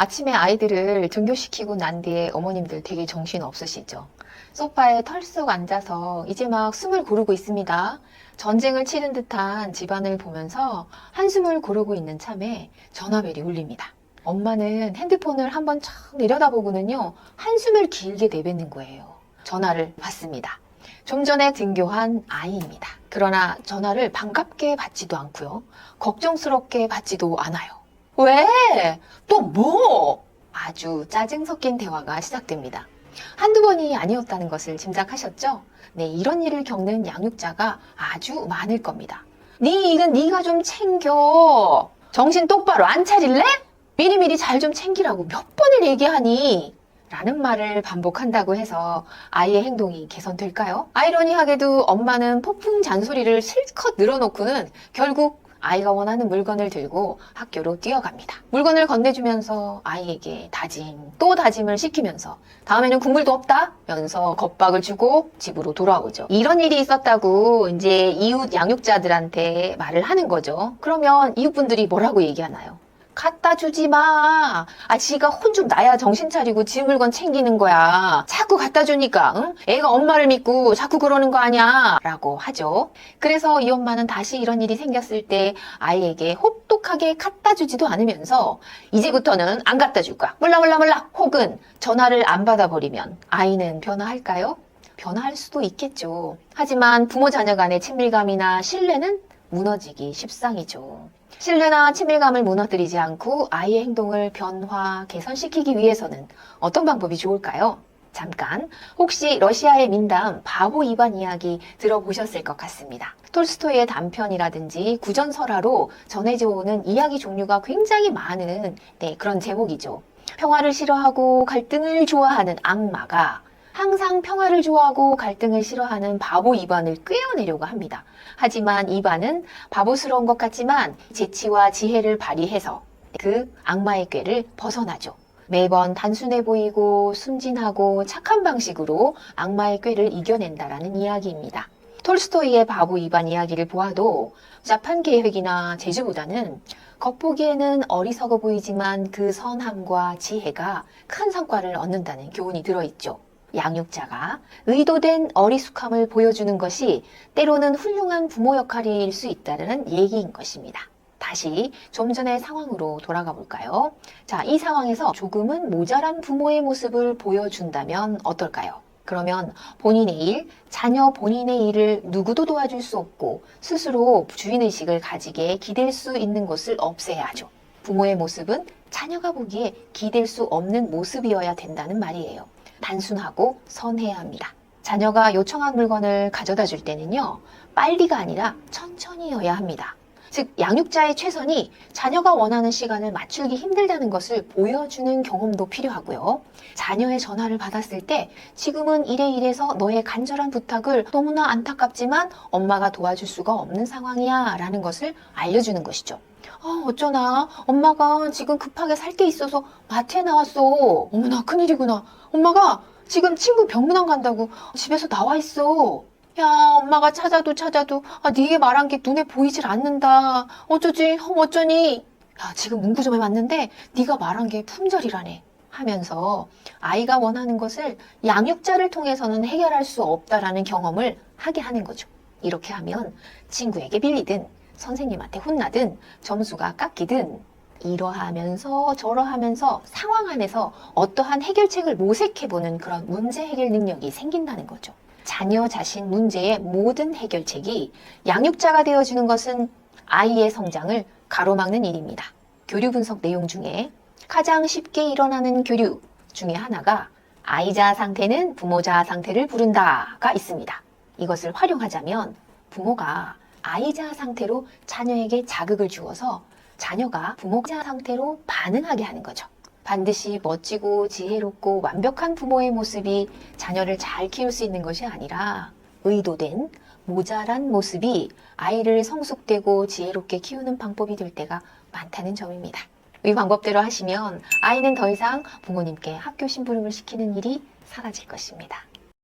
아침에 아이들을 등교시키고 난 뒤에 어머님들 되게 정신 없으시죠? 소파에 털썩 앉아서 이제 막 숨을 고르고 있습니다. 전쟁을 치른 듯한 집안을 보면서 한숨을 고르고 있는 참에 전화벨이 울립니다. 엄마는 핸드폰을 한번 쫙 내려다보고는요, 한숨을 길게 내뱉는 거예요. 전화를 받습니다. 좀 전에 등교한 아이입니다. 그러나 전화를 반갑게 받지도 않고요. 걱정스럽게 받지도 않아요. 왜? 또 뭐? 아주 짜증 섞인 대화가 시작됩니다. 한두 번이 아니었다는 것을 짐작하셨죠? 네, 이런 일을 겪는 양육자가 아주 많을 겁니다. 네 이건 네가 좀 챙겨. 정신 똑바로 안 차릴래? 미리미리 잘 좀 챙기라고 몇 번을 얘기하니? 라는 말을 반복한다고 해서 아이의 행동이 개선될까요? 아이러니하게도 엄마는 폭풍 잔소리를 실컷 늘어놓고는 결국 아이가 원하는 물건을 들고 학교로 뛰어갑니다. 물건을 건네주면서 아이에게 다짐, 또 다짐을 시키면서 다음에는 국물도 없다? 면서 겁박을 주고 집으로 돌아오죠. 이런 일이 있었다고 이제 이웃 양육자들한테 말을 하는 거죠. 그러면 이웃분들이 뭐라고 얘기하나요? 갖다 주지 마. 아, 지가 혼 좀 나야 정신 차리고 지 물건 챙기는 거야. 자꾸 갖다 주니까, 응? 애가 엄마를 믿고 자꾸 그러는 거 아니야. 라고 하죠. 그래서 이 엄마는 다시 이런 일이 생겼을 때 아이에게 혹독하게 갖다 주지도 않으면서 이제부터는 안 갖다 줄 거야. 몰라, 몰라, 몰라. 혹은 전화를 안 받아버리면 아이는 변화할까요? 변화할 수도 있겠죠. 하지만 부모 자녀 간의 친밀감이나 신뢰는 무너지기 십상이죠. 신뢰나 친밀감을 무너뜨리지 않고 아이의 행동을 변화, 개선시키기 위해서는 어떤 방법이 좋을까요? 잠깐, 혹시 러시아의 민담 바보 이반 이야기 들어보셨을 것 같습니다. 톨스토이의 단편이라든지 구전설화로 전해져 오는 이야기 종류가 굉장히 많은 네, 그런 제목이죠. 평화를 싫어하고 갈등을 좋아하는 악마가 항상 평화를 좋아하고 갈등을 싫어하는 바보 이반을 꿰어내려고 합니다. 하지만 이반은 바보스러운 것 같지만 재치와 지혜를 발휘해서 그 악마의 꾀를 벗어나죠. 매번 단순해 보이고 순진하고 착한 방식으로 악마의 꾀를 이겨낸다라는 이야기입니다. 톨스토이의 바보 이반 이야기를 보아도 자판 계획이나 재주보다는 겉보기에는 어리석어 보이지만 그 선함과 지혜가 큰 성과를 얻는다는 교훈이 들어있죠. 양육자가 의도된 어리숙함을 보여주는 것이 때로는 훌륭한 부모 역할일 수 있다는 얘기인 것입니다. 다시 좀 전의 상황으로 돌아가 볼까요? 자, 이 상황에서 조금은 모자란 부모의 모습을 보여준다면 어떨까요? 그러면 본인의 일, 자녀 본인의 일을 누구도 도와줄 수 없고 스스로 주인의식을 가지게 기댈 수 있는 것을 없애야죠. 부모의 모습은 자녀가 보기에 기댈 수 없는 모습이어야 된다는 말이에요. 단순하고 선해야 합니다. 자녀가 요청한 물건을 가져다 줄 때는요, 빨리가 아니라 천천히여야 합니다. 즉, 양육자의 최선이 자녀가 원하는 시간을 맞추기 힘들다는 것을 보여주는 경험도 필요하고요. 자녀의 전화를 받았을 때 지금은 이래 이래서 너의 간절한 부탁을 너무나 안타깝지만 엄마가 도와줄 수가 없는 상황이야 라는 것을 알려주는 것이죠. 아, 어쩌나. 엄마가 지금 급하게 살 게 있어서 마트에 나왔어. 어머나, 큰일이구나. 엄마가 지금 친구 병문안 간다고 집에서 나와 있어. 야, 엄마가 찾아도 찾아도 아, 네게 말한 게 눈에 보이질 않는다. 어쩌지? 어, 어쩌니? 야, 지금 문구점에 왔는데 네가 말한 게 품절이라네. 하면서 아이가 원하는 것을 양육자를 통해서는 해결할 수 없다라는 경험을 하게 하는 거죠. 이렇게 하면 친구에게 빌리든 선생님한테 혼나든 점수가 깎이든 이러하면서 저러하면서 상황 안에서 어떠한 해결책을 모색해보는 그런 문제 해결 능력이 생긴다는 거죠. 자녀 자신 문제의 모든 해결책이 양육자가 되어주는 것은 아이의 성장을 가로막는 일입니다. 교류 분석 내용 중에 가장 쉽게 일어나는 교류 중에 하나가 아이자 상태는 부모자 상태를 부른다가 있습니다. 이것을 활용하자면 부모가 아이자 상태로 자녀에게 자극을 주어서 자녀가 부모자 상태로 반응하게 하는 거죠. 반드시 멋지고 지혜롭고 완벽한 부모의 모습이 자녀를 잘 키울 수 있는 것이 아니라 의도된 모자란 모습이 아이를 성숙되고 지혜롭게 키우는 방법이 될 때가 많다는 점입니다. 이 방법대로 하시면 아이는 더 이상 부모님께 학교 심부름을 시키는 일이 사라질 것입니다.